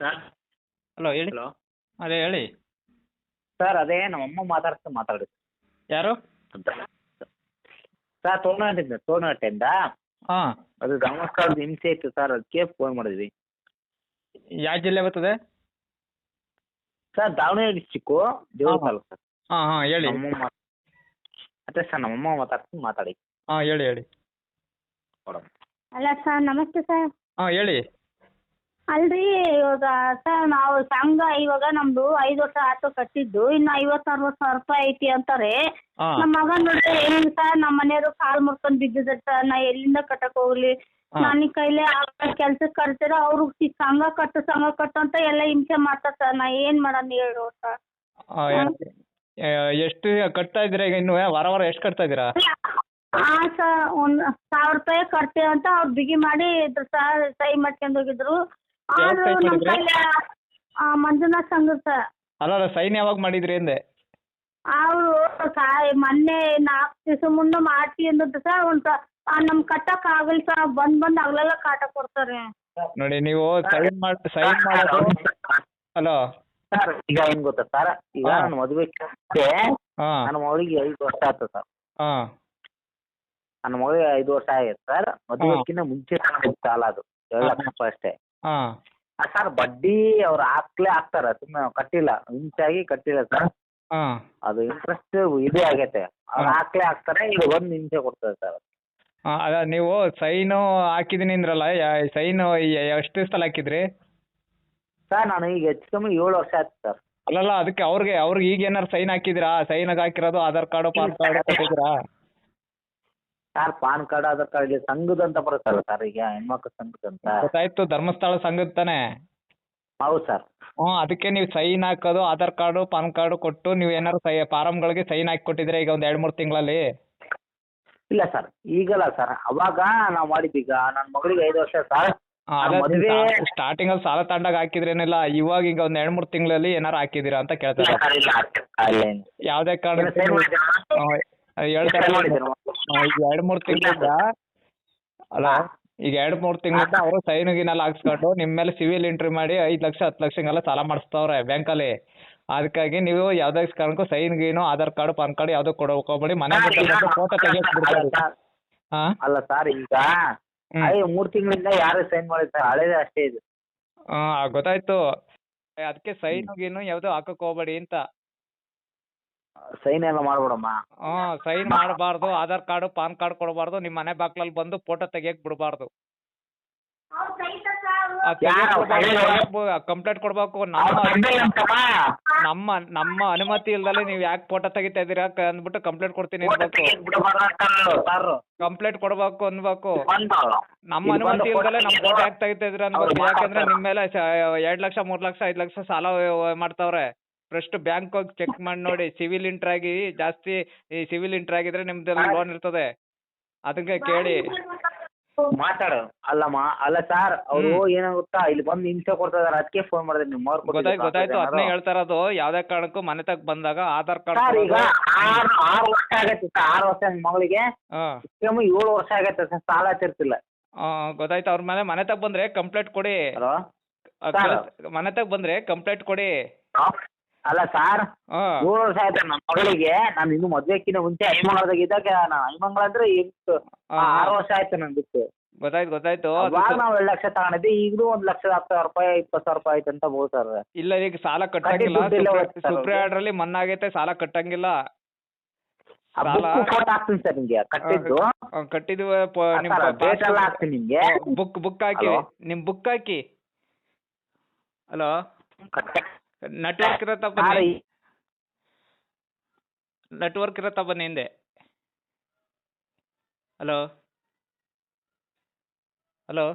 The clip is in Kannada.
ಸರ್? ಹಲೋ ಹೇಳಿ. ಹಲೋ. ಅದೇ ಹೇಳಿ. ಸರ್ ಅದೇ ನಮ್ಮಮ್ಮ ಮಾತಾಡ್ತಾ ಮಾತಾಡಿ ಯಾರು? ಸರ್ ತೋರ್ನಾಟಿಂದ ತೋರ್ನಾಟಿಂದ ಹಾಂ. ಅದು ಧರ್ಮಸ್ಥಳದ ಹಿಂಸೆ ಇತ್ತು ಸರ್ ಅದಕ್ಕೆ ಫೋನ್ ಮಾಡಿದ್ವಿ. ಯಾವ ಜಿಲ್ಲೆ ಬರ್ತದೆ? ಸರ್ ದಾವಣಗೆರೆ ಡಿಸ್ಟಿಕ್ಕು ದೇವರ ತಾಲೂಕು ಸರ್. ಹಾಂ ಹಾಂ ಹೇಳಿ. ನಮ್ಮಮ್ಮ ಅದೇ ಸರ್ ನಮ್ಮಮ್ಮ ಮಾತಾಡ್ತೀನಿ ಮಾತಾಡಿ. ಹಾಂ ಹೇಳಿ ಹೇಳಿ. ಮೇಡಮ್ ಅಲ್ಲ ಸರ್ ನಮಸ್ತೆ ಸರ್. ಹಾಂ ಹೇಳಿ. ಅಲ್ರಿ ಇವಾಗ ಸರ್ ನಾವು ಸಂಘ ಇವಾಗ ನಮ್ದು ಐದು ವರ್ಷ ಆಟೋ ಕಟ್ಟಿದ್ದು ಇನ್ನು ಐವತ್ತು ಅರವತ್ತು ಸಾವಿರ ರೂಪಾಯಿ ಐತಿ ಅಂತಾರೆ. ನಮ್ ನಮ್ಮ ಮಗ ನೋಡ್ರಿ ಹೆಂಗ್ ಸರ್ ನಮ್ಮ ಮನೆಯವರು ಕಾಲ್ ಮುರ್ಕೊಂಡ್ ಬಿದ್ದಿದ್ದಾರೆ ಸರ್ ನಾ ಎಲ್ಲಿಂದ ಕಟ್ಟಕ್ ಹೋಗ್ಲಿ? ಹಾ. ನನ್ನ ಕೈಲೇ ಕೆಲ್ಸಕ್ ಕರ್ತೀರ ಅವ್ರು ಈ ಸಂಘ ಕಟ್ಟು ಸಂಘ ಕಟ್ಟು ಅಂತ ಎಲ್ಲ ಹಿಂಸೆ ಮಾಡ್ತಾರೆ ಸರ್. ನಾ ಏನ್ ಮಾಡೋಣ ಹೇಳು ಸರ್? ಎಷ್ಟು ಕಟ್ತಾ ಇದ್ದೀರಾ ಈಗ ಇನ್ನು? ವಾರ ವಾರ ಎಷ್ಟು ಕಟ್ತಾ ಇದ್ದೀರಾ? ಹಾ ಸರ್ ಒಂದ್ ಸಾವಿರ ರೂಪಾಯಿ ಕಟ್ತೇವಂತ ಅಂತ ಅವ್ರು ಬಿಗಿ ಮಾಡಿ ಇದ್ರು ಸರ್ ಸಹಿ ಮಾಡ್ಕೊಂಡ್ ಹೋಗಿದ್ರು. ಯಾವ್ದ್ ಆದ್ರೂ ಸಹಿ ಕೈಲಿ ಆ, ಮಂಜುನಾಥ್ ಸಂಘ ಸರ್ ಅಲ್ಲ ಸೈನ್ ಯಾವಾಗ ಮಾಡಿದ್ರಿ ಅಂದೆ? ಅವರು ಸಾಯ್ ಮೊನ್ನೆ ನಾಲ್ಕು ದಿವಸ ಮುನ್ನ ಮಾಡ್ತೀವಿ ಅಂದಿದ್ದು ಸರ್ ಒಂದು ನಮ್ ಕಟ್ಟಕ್ ಆಗಲ್ಲ ಸರ್ ಬಂದ್ ಬಂದ್ ಹಗಲೆಲ್ಲ ಕಾಟ ಕೊಡ್ತಾರೆ. ನೋಡಿ ನೀವು ಸೈನ್ ಮಾಡಿ ಸೈನ್ ಮಾಡೋದು ಹಲೋ? ಸರ್ ಈಗ ಏನ್ ಗೊತ್ತಾ ಸರ್? ಈಗ. ನನ್ನ ಮದುವೆ ನನ್ನ ಮಗಳಿಗೆ ಐದು ವರ್ಷ ಆಯ್ತು ಸರ್. ಹಾಂ. ನನ್ನ ಮಗಳಿಗೆ ಐದು ವರ್ಷ ಆಗೈತೆ ಸರ್. ಮದುವೆಕ್ಕಿಂತ ಮುಂಚೆ ಸಾಲ ಅದು. ಎರಡು ಲಕ್ಷ ರೂಪಾಯಿ ಅಷ್ಟೇ. ಹಾಂ. ಸರ್ ಬಡ್ಡಿ ಅವ್ರು ಹಾಕ್ಲೇ ಹಾಕ್ತಾರೆ ಸುಮ್ಮನೆ ಕಟ್ಟಿಲ್ಲ ಹಿಂಸಾಗಿ ಕಟ್ಟಿಲ್ಲ ಸರ್. ಹಾಂ. ಅದು ಇಂಟ್ರೆಸ್ಟ್ ಇದೇ ಆಗೈತೆ. ಅವ್ರು ಹಾಕ್ಲೆ ಹಾಕ್ತಾರೆ ಈಗ ಒಂದು ಹಿಂಸೆ ಕೊಡ್ತಾರೆ ಸರ್. ಹಾಂ ಅಲ್ಲ ನೀವು ಸೈನು ಹಾಕಿದ್ದೀನಿ ಅಂದ್ರಲ್ಲ ಸೈನು ಎಷ್ಟು ದಿವ್ಸದಲ್ಲಿ ಹಾಕಿದ್ರಿ? ಸರ್ ನಾನು ಈಗ ಹೆಚ್ಚು ಕಮ್ಮಿ ಏಳು ವರ್ಷ ಆಯ್ತು ಸರ್. ಅಲ್ಲಲ್ಲ ಅದಕ್ಕೆ ಅವ್ರಿಗೆ ಅವ್ರಿಗೆ ಈಗ ಏನಾರು ಸೈನ್ ಹಾಕಿದಿರಾ ಸೈನ್ ಹಾಕಿರೋದು ಆಧಾರ್ ಕಾರ್ಡು ಪಾನ್ ಕಾರ್ಡ್ ಕೊಟ್ಟಿದ್ದೀರಾ? Sir PAN card Aadhaar card ಇಲ್ಲಿ ಸಂಘದಂತ ಬರುತ್ತಲ್ಲ ಸರ್ ಈಗ ಹೆಣ್ಮಕ್ಳು ಸಂಘದಂತ ಗೊತ್ತಾಯ್ತು ಧರ್ಮಸ್ಥಳ ಸಂಘದ ತಾನೆ? ಹೌದು ಸರ್. ಹ್ಮ್ ಅದಕ್ಕೆ ನೀವು ಸೈನ್ ಹಾಕೋದು ಆಧಾರ್ ಕಾರ್ಡು ಪಾನ್ ಕಾರ್ಡು ಕೊಟ್ಟು ನೀವು ಏನಾರು ಸೈ ಫಾರಮ್ಗಳಿಗೆ ಸೈನ್ ಹಾಕಿ ಕೊಟ್ಟಿದ್ರೆ ಈಗ ಒಂದ್ ಎರಡ್ ಮೂರು ತಿಂಗಳಲ್ಲಿ? ಇಲ್ಲ ಸರ್ ಈಗಲ್ಲ ಸರ್. ಅವಾಗ ನಾವು ಈಗ ನನ್ನ ಮಗಳಿಗೆ ಐದು ವರ್ಷ ಸರ್. ಮದುವೆ ಸ್ಟಾರ್ಟಿಂಗ್ ಸ್ಟಾರ್ಟಿಂಗಲ್ಲಿ ಸಾಲ ತಗೊಂಡಾಗ ಹಾಕಿದ್ರೇನಿಲ್ಲ ಇವಾಗ ಈಗ ಒಂದ್ ಎರಡ್ ಮೂರ್ ತಿಂಗಳಲ್ಲಿ ಏನಾರು ಹಾಕಿದೀರಾ ಅಂತ ಕೇಳ್ತಾರೆ. ಯಾವ್ದೇ ಕಾರಣ? ಹೇಳ್ತಾರೆ? ಈಗ ಎರಡ್ ಮೂರ್ ತಿಂಗಳಿಂದ ಅಲ್ಲ ಈಗ ಎರಡ್ ಮೂರ್ ತಿಂಗಳಿಂದ ಅವರು ಸೈನ್ ಗಿನೆಲ್ಲ ಹಾಕ್ಸ್ಕೊಂಡು ನಿಮ್ಮ ಮೇಲೆ ಸಿವಿಲ್ ಎಂಟ್ರಿ ಮಾಡಿ ಐದ್ ಲಕ್ಷ ಹತ್ತು ಲಕ್ಷಗೆಲ್ಲ ಸಾಲ ಮಾಡಿಸ್ತವ್ರೆ ಬ್ಯಾಂಕಲ್ಲಿ. ಅದಕ್ಕಾಗಿ ನೀವು ಯಾವ್ದೇ ಕಾರಣಕ್ಕೂ ಸೈನ್ ಗೀನು ಆಧಾರ್ ಕಾರ್ಡ್ ಪಾನ್ ಕಾರ್ಡ್ ಯಾವ್ದು ಕೊಡೋಕೋಬೇಡಿ ಮನೆ ಫೋಟೋ ಅಲ್ಲ ಬಿಡ್ತಾರೆ ಸರ್, ಅಲ್ಲ ಸರ್ ಈಗ ಮೂರ್ ತಿಂಗಳಿಂದ ಯಾರು ಸೈನ್ ಮಾಡಿಲ್ಲ ಸರ್ ಹಳೇದೇ ಅಷ್ಟೇ ಇದು. ಹಾ ಗೊತ್ತಾಯ್ತು. ಅದಕ್ಕೆ ಸೈನ್ ಗೀನು ಯಾವ್ದು ಹಾಕಕ್ ಹೋಗ್ಬೇಡಿ ಅಂತ. ಸೈನ್ ಎಲ್ಲ ಮಾಡ್ಬಿಡಮ್ಮ. ಹಾ ಸೈನ್ ಮಾಡಬಾರ್ದು ಆಧಾರ್ ಕಾರ್ಡ್ ಪಾನ್ ಕಾರ್ಡ್ ಕೊಡಬಾರ್ದು ನಿಮ್ ಮನೆ ಬಾಗ್ಲಲ್ಲಿ ಬಂದು ಫೋಟೋ ತೆಗಿಯಕ್ ಬಿಡಬಾರ್ದು? ಕಂಪ್ಲೇಂಟ್ ಕೊಡ್ಬೇಕು ನಮ್ಮ ನಮ್ಮ ನಮ್ಮ ಅನುಮತಿ ಇಲ್ದಲೆ ನೀವು ಯಾಕೆ ಫೋಟೋ ತೆಗಿತಾ ಇದೀರಾ ಕ- ಅಂದ್ಬಿಟ್ಟು ಕಂಪ್ಲೇಂಟ್ ಕೊಡ್ತೀನಿ ಅನ್ಬೇಕು. ಕಂಪ್ಲೇಂಟ್ ಕೊಡ್ಬೇಕು ಅನ್ಬೇಕು. ನಮ್ಮ ಅನುಮತಿ ಇಲ್ದಲೆ ನಮ್ ಫೋಟೋ ಯಾಕೆ ತೆಗಿತಾ ಇದೀರಾ ಅನ್ಬೇಕು. ಯಾಕಂದ್ರೆ. ನಿಮ್ಮ ಮೇಲೆ ಎರಡ್ ಲಕ್ಷ ಮೂರ್ ಲಕ್ಷ ಐದ್ ಲಕ್ಷ ಸಾಲ ಮಾಡ್ತಾವ್ರೆ. ಫಸ್ಟ್ ಬ್ಯಾಂಕ್ ಹೋಗಿ ಚೆಕ್ ಮಾಡಿ ನೋಡಿ ಸಿವಿಲ್ ಇಂಟರ್ ಆಗಿ ಜಾಸ್ತಿ ಈ ಸಿವಿಲ್ ಇಂಟರ್ ಆಗಿದ್ರೆ ನಿಮ್ದು ಲೋನ್ ಇರ್ತದೆ. ಅದಕ್ಕೆ ಕೇಳಿ. ಮಾತಾಡು. ಅಲ್ಲಮ್ಮ ಅಲ್ಲ ಸರ್ ಅವರು ಏನಾಗುತ್ತಾ ಇಲ್ಲಿ ಬಂದು ಹಿಂಸೆ ಕೊಡ್ತಾ ಇದಾರೆ ಅದಕ್ಕೆ ಫೋನ್ ಮಾಡಿದ್ರೆ ನಿಮ್ಮ ಅವ್ರು ಗೊತ್ತಾಯ್ತು ಗೊತ್ತಾಯ್ತು. ಅದನ್ನೇ ಹೇಳ್ತಾ ಇರೋದು ಯಾವ್ದೇ ಕಾರಣಕ್ಕೂ ಮನೆ ತಗ ಬಂದಾಗ ಆಧಾರ್ ಸರ್ ಕಾರ್ಡ್ ಈಗ ಆರು ಆರು ವರ್ಷ ಆಗತ್ತೆ ಸರ್ ಆರು ವರ್ಷ ನನ್ನ ಮಗಳಿಗೆ. ಹಾಂ. ಕಮ್ಮಿ ಏಳು ವರ್ಷ ಆಗುತ್ತೆ ಸರ್ ಸಾಲ ತಿರ್ತಿಲ್ಲ ಗೊತ್ತಾಯ್ತು. ಅವ್ರ ಮೇಲೆ ಮನೆ ತಗ ಬಂದ್ರೆ ಕಂಪ್ಲೇಂಟ್ ಕೊಡಿ. ಹಲೋ ಆ ಸರ್. ಕೆಲ್ಸ- ಮನೆ ತಗ ಬಂದ್ರೆ ಕಂಪ್ಲೇಂಟ್ ಕೊಡಿ. ಅಲ್ಲ ಸರ್ ಮೂರ್ ವರ್ಷ ಆಯ್ತು ನಮ್ಮ ಮಗಳಿಗೆ. ನಾನು ಇನ್ನು ಮದ್ವೆಕ್ಕಿಂತ ಮುಂಚೆ ಐಮಂಗಳದಾಗ ಇದ್ದಾಗ ನಾನು ಐಮಂಗಳ ಅಂದ್ರೆ ಎಂಟು ಆರು ವರ್ಷ ಆಯ್ತು ನನ್ ಬಿಟ್ಟು. ಗೊತ್ತಾಯ್ತು ಗೊತ್ತಾಯ್ತು. ಅವಾಗ ನಾವು ಎರಡು ಲಕ್ಷ ತಗೊಂಡಿದ್ದೆ ಈಗಲೂ ಒಂದ್ ಲಕ್ಷದ ಹತ್ತು ಸಾವಿರ ರೂಪಾಯಿ ಇಪ್ಪತ್ತು ಸಾವಿರ ರೂಪಾಯಿ ಆಯ್ತು ಅಂತ ಬೋದು ಸರ್. ಇಲ್ಲ ಈಗ ಸಾಲ ಕಟ್ಟಂಗಿಲ್ಲ. ದುಡ್ಡಿಲ್ಲ ಮಣ್ಣ ಸರ್ ಆರ್ಡರ್ ಅಲ್ಲಿ ಮನ್ನಾ ಆಗೈತೆ ಸಾಲ ಕಟ್ಟಂಗಿಲ್ಲ. ಫೋಟೋ ಹಾಕ್ತೀನಿ ಸರ್ ನಿಮ್ಗೆ ಕಟ್ಟಿದ್ದು. ನಿಮ್ ಡೇಟ್ ಎಲ್ಲ ಹಾಕ್ತೀನಿ ನಿಮ್ಗೆ. ಬುಕ್ ಬುಕ್ ಹಾಕಿ ಹಲೋ? ನಿಮ್ ಬುಕ್ ಹಾಕಿ. ಹಲೋ. ಕಟ್ಟೆ- ನೆಟ್ವರ್ಕ್ ಇರತ್ತ ಬನ್ನಿ. ನೆಟ್ವರ್ಕ್ ಇರತ್ತ ಬನ್ನಿ ಹಿಂದೆ. Hello hello